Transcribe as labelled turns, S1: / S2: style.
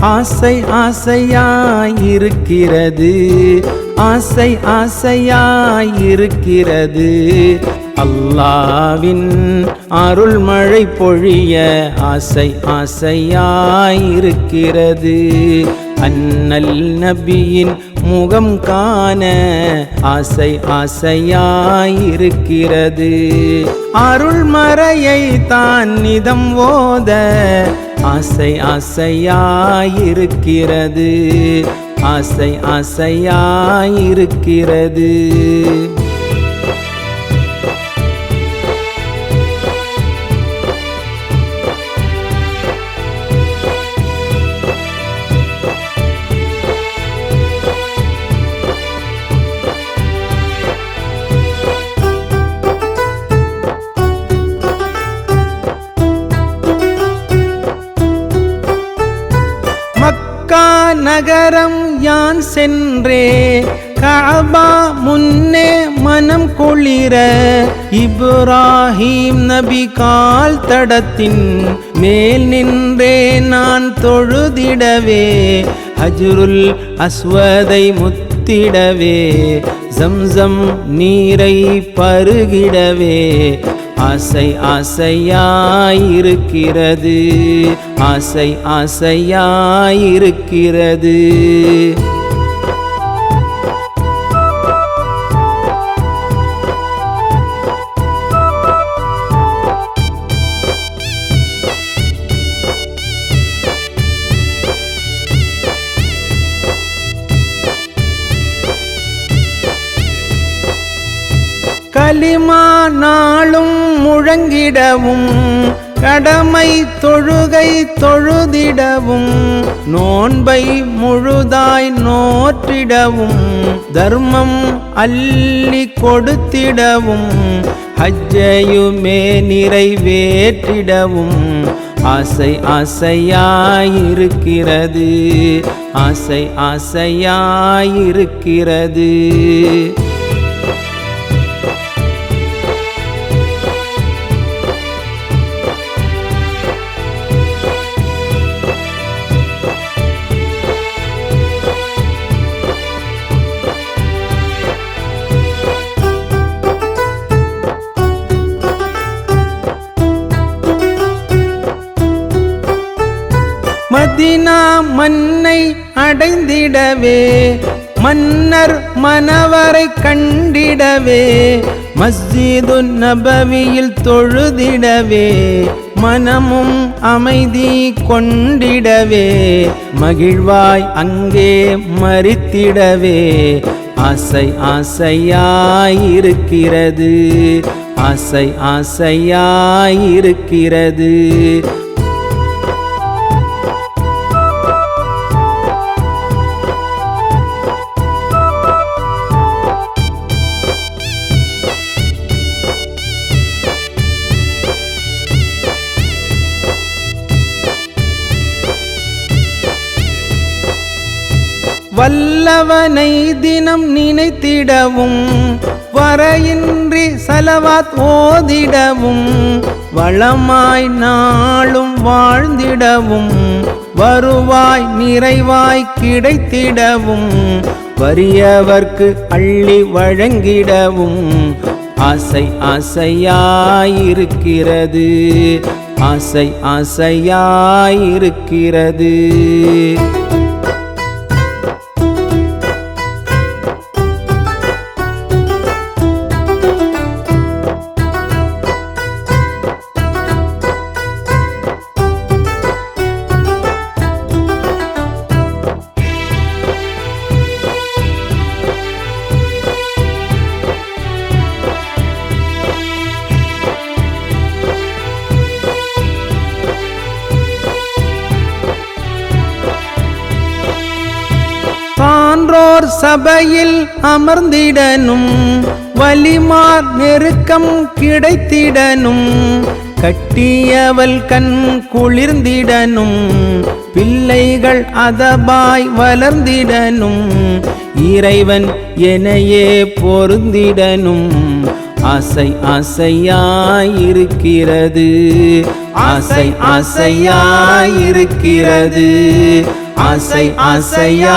S1: ஆசை ஆசையாயிருக்கிறது. ஆசை ஆசையாயிருக்கிறது. அல்லாவின் அருள்மழை பொழிய ஆசை ஆசையாயிருக்கிறது. அன்னல் நபியின் முகம் காண ஆசை ஆசையாயிருக்கிறது. அருள்மறையை தான் நிதம் ஓத ஆசை ஆசையாயிருக்கிறது. ஆசை ஆசையாயிருக்கிறது. நகரம் யான் சென்றே? காபா முன்னே மனம் குளிர இப்ராஹிம் நபி கால் தடத்தின் மேல் நின்றே நான் தொழுதிடவே ஹஜ்ருல் அஸ்வதை முத்திடவே ஜம்சம் நீரை பருகிடவே. ஆசை ஆசையாயிருக்கிறது. ஆசை ஆசையாயிருக்கிறது. களிமா நாளும் முழங்கிடவும் கடமை தொழுகை தொழுதிடவும் நோன்பை முழுதாய் நோற்றிடவும் தர்மம் அள்ளி கொடுத்திடவும் ஹஜ்ஜையுமே நிறைவேற்றிடவும் ஆசை ஆசையாயிருக்கிறது ஆசை ஆசையாயிருக்கிறது. மதினா மன்னை அடைந்திடவே மன்னர் மனவரை கண்டிடவே மஸ்ஜிது நபவியில் தொழுதிடவே மனமும் அமைதி கொண்டிடவே மகிழ்வாய் அங்கே மறித்திடவே ஆசை ஆசையாயிருக்கிறது ஆசை ஆசையாயிருக்கிறது. வல்லவனை தினம் நினைத்திடவும் வரையின்றி செலவாத் ஓதிடவும் வளமாய் நாளும் வாழ்ந்திடவும் வருவாய் நிறைவாய் கிடைத்திடவும் வறியவர்க்கு அள்ளி வழங்கிடவும் ஆசை ஆசையாயிருக்கிறது ஆசை ஆசையாயிருக்கிறது. சான்றோர் சபையில் அமர்ந்திடனும் வலிமார் நெருக்கம் கிடைத்திடனும் கட்டியவள் கண் குளிர்ந்திடனும் பிள்ளைகள் அதபாய் வளர்ந்திடனும் இறைவன் எனையே பொருந்திடனும் ஆசை ஆசையாயிருக்கிறது ஆசை ஆசையாயிருக்கிறது. ஆசை ஆசையாயிருக்கிறது.